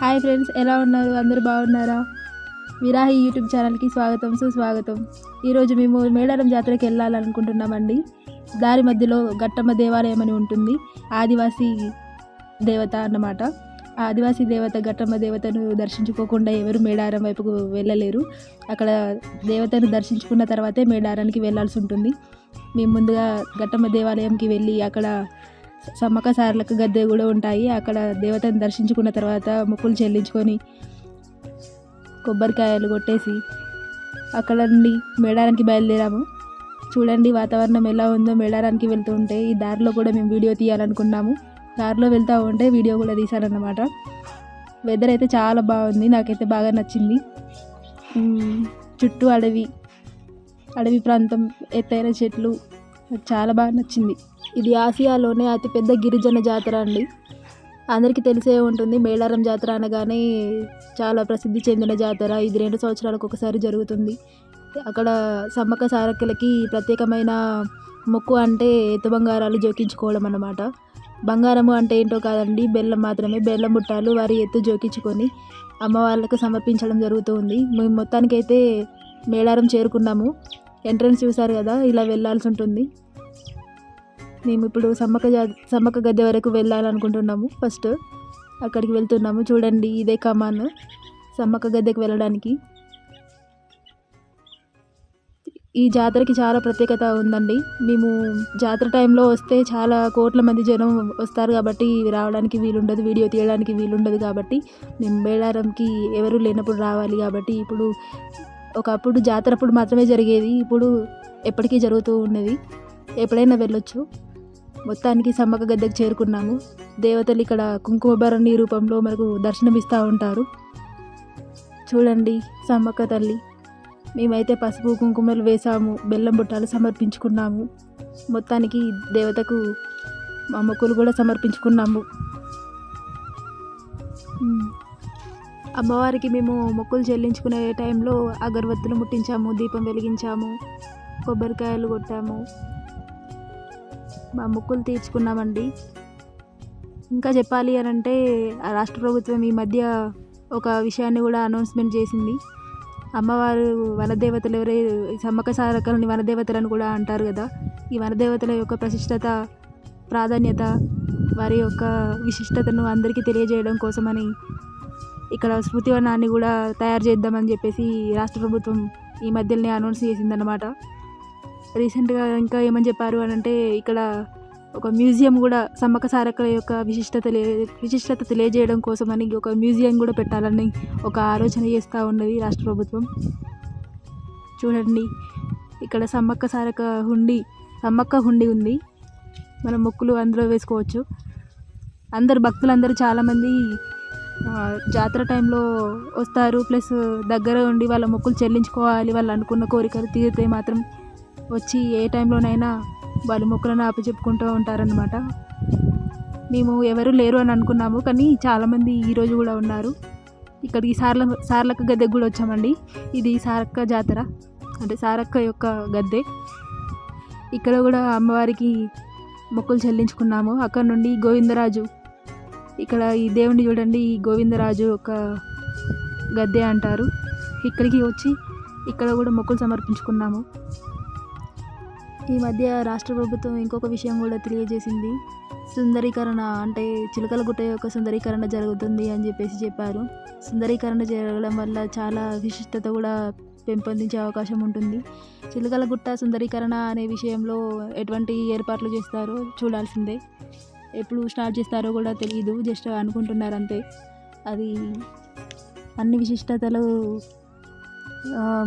Hi friends ఎలా ఉన్నారు? అందరూ బాగున్నారా? విరాహి యూట్యూబ్ ఛానల్కి స్వాగతం సుస్వాగతం. ఈరోజు మేము మేడారం జాతరకి వెళ్ళాలనుకుంటున్నామండి. దారి మధ్యలో గట్టమ్మ దేవాలయం అని ఉంటుంది. ఆదివాసీ దేవత అన్నమాట. ఆదివాసీ దేవత గట్టమ్మ దేవతను దర్శించుకోకుండా ఎవరు మేడారం వైపుకు వెళ్ళలేరు. అక్కడ దేవతను దర్శించుకున్న తర్వాతే మేడారానికి వెళ్ళాల్సి ఉంటుంది. మేము ముందుగా గట్టమ్మ దేవాలయంకి వెళ్ళి అక్కడ సమ్మక సార్లకు గద్దె కూడా ఉంటాయి. అక్కడ దేవతను దర్శించుకున్న తర్వాత ముక్కులు చెల్లించుకొని కొబ్బరికాయలు కొట్టేసి అక్కడ నుండి మేడారానికి బయలుదేరాము. చూడండి వాతావరణం ఎలా ఉందో మేడారానికి వెళ్తూ ఉంటే ఈ దారిలో కూడా మేము వీడియో తీయాలనుకున్నాము. దారిలో వెళ్తూ ఉంటే వీడియో కూడా తీశారన్నమాట వెదర్ అయితే చాలా బాగుంది. నాకైతే బాగా నచ్చింది. చుట్టూ అడవి అడవి ప్రాంతం ఎత్తైన చెట్లు చాలా బాగా నచ్చింది. ఇది ఆసియాలోనే అతిపెద్ద గిరిజన జాతర అండి. అందరికీ తెలిసే ఉంటుంది మేళారం జాతర అనగానే చాలా ప్రసిద్ధి చెందిన జాతర. ఇది రెండు సంవత్సరాలకు ఒకసారి జరుగుతుంది. అక్కడ సమ్మక్క సారక్కలకి ప్రత్యేకమైన మొక్కు అంటే ఎత్తు బంగారాలు జోకించుకోవడం అన్నమాట. బంగారము అంటే ఏంటో కాదండి బెల్లం మాత్రమే. బెల్లం బుట్టాలు వారి ఎత్తు జోకించుకొని అమ్మవార్లకు సమర్పించడం జరుగుతుంది. మేము మొత్తానికైతే మేళారం చేరుకున్నాము. ఎంట్రన్స్ చూసారు కదా ఇలా వెళ్ళాల్సి ఉంటుంది. మేము ఇప్పుడు సమ్మక్క జా సమ్మక్క గద్దె వరకు వెళ్ళాలనుకుంటున్నాము. ఫస్ట్ అక్కడికి వెళ్తున్నాము. చూడండి ఇదే కమాన్ సమ్మక్క గద్దెకి వెళ్ళడానికి. ఈ జాతరకి చాలా ప్రత్యేకత ఉందండి. మేము జాతర టైంలో వస్తే చాలా కోట్ల మంది జనం వస్తారు కాబట్టి రావడానికి వీలుండదు వీడియో తీయడానికి వీలుండదు కాబట్టి మేము మేడారంకి ఎవరు లేనప్పుడు రావాలి కాబట్టి ఇప్పుడు ఒకప్పుడు జాతర అప్పుడు మాత్రమే జరిగేది. ఇప్పుడు ఎప్పటికీ జరుగుతూ ఉన్నది. ఎప్పుడైనా వెళ్ళొచ్చు. మొత్తానికి సమ్మక్క గద్దెకు చేరుకున్నాము. దేవతలు ఇక్కడ కుంకుమభరణి రూపంలో మనకు దర్శనమిస్తూ ఉంటారు. చూడండి సమ్మక్క తల్లి మేమైతే పసుపు కుంకుమలు వేసాము బెల్లం బుట్టాలు సమర్పించుకున్నాము. మొత్తానికి దేవతకు మా మొక్కులు కూడా సమర్పించుకున్నాము. అమ్మవారికి మేము మొక్కులు చెల్లించుకునే టైంలో అగరబత్తులు ముట్టించాము దీపం వెలిగించాము కొబ్బరికాయలు కొట్టాము. మా మొక్కులు తీర్చుకున్నామండి. ఇంకా చెప్పాలి అని అంటే రాష్ట్ర ప్రభుత్వం ఈ మధ్య ఒక విషయాన్ని కూడా అనౌన్స్మెంట్ చేసింది. అమ్మవారు వనదేవతలు ఎవరై సమ్మక సారక్కలని వనదేవతలను కూడా అంటారు కదా. ఈ వనదేవతల యొక్క ప్రశిష్టత ప్రాధాన్యత వారి యొక్క విశిష్టతను అందరికీ తెలియజేయడం కోసమని ఇక్కడ స్మృతివనాన్ని కూడా తయారు చేద్దామని చెప్పేసి రాష్ట్ర ప్రభుత్వం ఈ మధ్యలోనే అనౌన్స్ చేసిందనమాట రీసెంట్గా ఇంకా ఏమని చెప్పారు అని అంటే ఇక్కడ ఒక మ్యూజియం కూడా సమ్మక్క సారక్కల యొక్క విశిష్టత విశిష్టత తెలియజేయడం కోసం అని ఒక మ్యూజియం కూడా పెట్టాలని ఒక ఆలోచన చేస్తూ ఉన్నది రాష్ట్ర ప్రభుత్వం. చూడండి ఇక్కడ సమ్మక్క సారక హుండి సమ్మక్క హుండి ఉంది. మన మొక్కులు అందులో వేసుకోవచ్చు. అందరు భక్తులందరూ చాలామంది జాతర టైంలో వస్తారు. ప్లస్ దగ్గర ఉండి వాళ్ళ మొక్కులు చెల్లించుకోవాలి వాళ్ళు అనుకున్న కోరికలు తీరితే మాత్రం వచ్చి ఏ టైంలోనైనా వాళ్ళు మొక్కులను ఆపిచెప్పుకుంటూ ఉంటారనమాట మేము ఎవరు లేరు అని అనుకున్నాము కానీ చాలామంది ఈరోజు కూడా ఉన్నారు. ఇక్కడికి సార్ల సార్లక్క గద్దెకి కూడా వచ్చామండి. ఇది సారక్క జాతర అంటే సారక్క యొక్క గద్దె. ఇక్కడ కూడా అమ్మవారికి మొక్కులు చెల్లించుకున్నాము. అక్కడ నుండి గోవిందరాజు ఇక్కడ ఈ దేవుని చూడండి ఈ గోవిందరాజు ఒక గద్దె అంటారు. ఇక్కడికి వచ్చి ఇక్కడ కూడా మొక్కులు సమర్పించుకున్నాము. ఈ మధ్య రాష్ట్ర ప్రభుత్వం ఇంకొక విషయం కూడా తెలియజేసింది. సుందరీకరణ అంటే చిలకల గుట్ట యొక్క సుందరీకరణ జరుగుతుంది అని చెప్పేసి చెప్పారు. సుందరీకరణ జరగడం వల్ల చాలా విశిష్టత కూడా పెంపొందించే అవకాశం ఉంటుంది. చిలకల గుట్ట సుందరీకరణ అనే విషయంలో ఎటువంటి ఏర్పాట్లు చేస్తారో చూడాల్సిందే. ఎప్పుడు స్టార్ట్ చేస్తారో కూడా తెలియదు జస్ట్ అనుకుంటున్నారు అంతే అది అన్ని విశిష్టతలు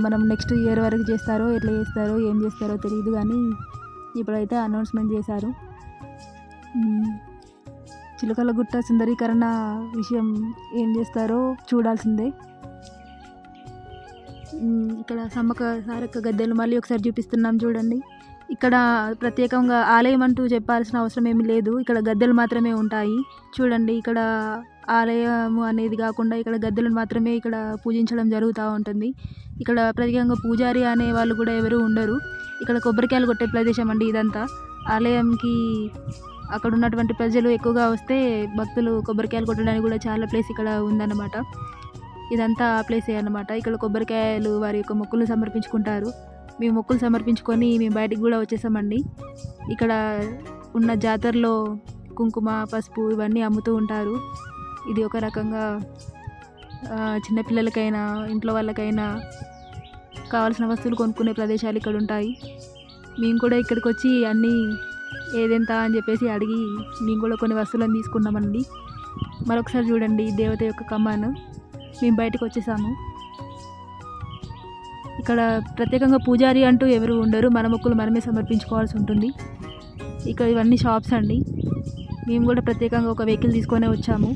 మనం నెక్స్ట్ ఇయర్ వరకు చేస్తారో ఎట్లా చేస్తారో ఏం చేస్తారో తెలియదు కానీ ఇప్పుడైతే అనౌన్స్మెంట్ చేశారు. చిలుకల గుట్ట సుందరీకరణ విషయం ఏం చేస్తారో చూడాల్సిందే. ఇక్కడ సమ్మక్క సారక్క గద్దెలు మళ్ళీ ఒకసారి చూపిస్తున్నాం చూడండి. ఇక్కడ ప్రత్యేకంగా ఆలయం అంటూ చెప్పాల్సిన అవసరం ఏమీ లేదు. ఇక్కడ గద్దెలు మాత్రమే ఉంటాయి. చూడండి ఇక్కడ ఆలయము అనేది కాకుండా ఇక్కడ గద్దెలను మాత్రమే ఇక్కడ పూజించడం జరుగుతూ ఉంటుంది. ఇక్కడ ప్రత్యేకంగా పూజారి అనే వాళ్ళు కూడా ఎవరు ఉండరు. ఇక్కడ కొబ్బరికాయలు కొట్టే ప్రదేశం అండి ఇదంతా. ఆలయంకి అక్కడ ఉన్నటువంటి ప్రజలు ఎక్కువగా వస్తే భక్తులు కొబ్బరికాయలు కొట్టడానికి కూడా చాలా ప్లేస్ ఇక్కడ ఉందన్నమాట. ఇదంతా ఆ ప్లేసే అన్నమాట. ఇక్కడ కొబ్బరికాయలు వారి యొక్క మొక్కులు సమర్పించుకుంటారు. మేము మొక్కులు సమర్పించుకొని మేము బయటికి కూడా వచ్చేసామండి. ఇక్కడ ఉన్న జాతరలో కుంకుమ పసుపు ఇవన్నీ అమ్ముతూ ఉంటారు. ఇది ఒక రకంగా చిన్నపిల్లలకైనా ఇంట్లో వాళ్ళకైనా కావాల్సిన వస్తువులు కొనుక్కునే ప్రదేశాలు ఇక్కడ ఉంటాయి. మేము కూడా ఇక్కడికి వచ్చి అన్నీ ఏదెంత అని చెప్పేసి అడిగి మేము కూడా కొన్ని వస్తువులను తీసుకున్నామండి. మరొకసారి చూడండి దేవత యొక్క కమ్మాను మేము బయటకు వచ్చేసాము. ఇక్కడ ప్రత్యేకంగా పూజారి అంటూ ఎవరు ఉండరు. మన మొక్కులు మనమే సమర్పించుకోవాల్సి ఉంటుంది. ఇక్కడ ఇవన్నీ షాప్స్ అండి. మేము కూడా ప్రత్యేకంగా ఒక వెహికల్ తీసుకొనే వచ్చాము.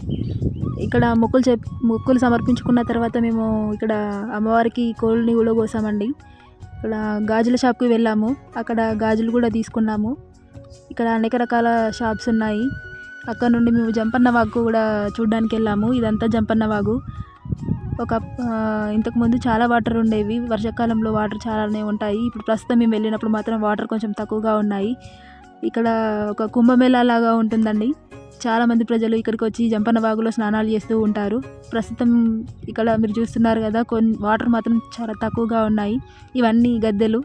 ఇక్కడ మొక్కులు చెప్ మొక్కులు సమర్పించుకున్న తర్వాత మేము ఇక్కడ అమ్మవారికి కోళ్ళని కూడా కోసామండి ఇక్కడ గాజుల షాప్కి వెళ్ళాము. అక్కడ గాజులు కూడా తీసుకున్నాము. ఇక్కడ అనేక రకాల షాప్స్ ఉన్నాయి. అక్కడ నుండి మేము జంపన్న వాగు కూడా చూడడానికి వెళ్ళాము. ఇదంతా జంపన్న వాగు. ఒక ఇంతకుముందు చాలా వాటర్ ఉండేవి. వర్షాకాలంలో వాటర్ చాలానే ఉంటాయి. ఇప్పుడు ప్రస్తుతం మేము వెళ్ళినప్పుడు మాత్రం వాటర్ కొంచెం తక్కువగా ఉన్నాయి. ఇక్కడ ఒక కుంభమేళా లాగా ఉంటుందండి. చాలామంది ప్రజలు ఇక్కడికి వచ్చి జంపన్న వాగులో స్నానాలు చేస్తూ ఉంటారు. ప్రస్తుతం ఇక్కడ మీరు చూస్తున్నారు కదా కొన్ని వాటర్ మాత్రం చాలా తక్కువగా ఉన్నాయి. ఇవన్నీ గద్దెలు.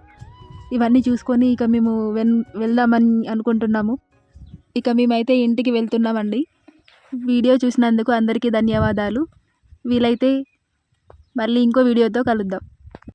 ఇవన్నీ చూసుకొని ఇక మేము వెన్ వెళ్దామని అనుకుంటున్నాము. ఇక మేమైతే ఇంటికి వెళ్తున్నామండి. వీడియో చూసినందుకు అందరికీ ధన్యవాదాలు. వీలైతే మళ్ళీ ఇంకో వీడియోతో కలుద్దాం.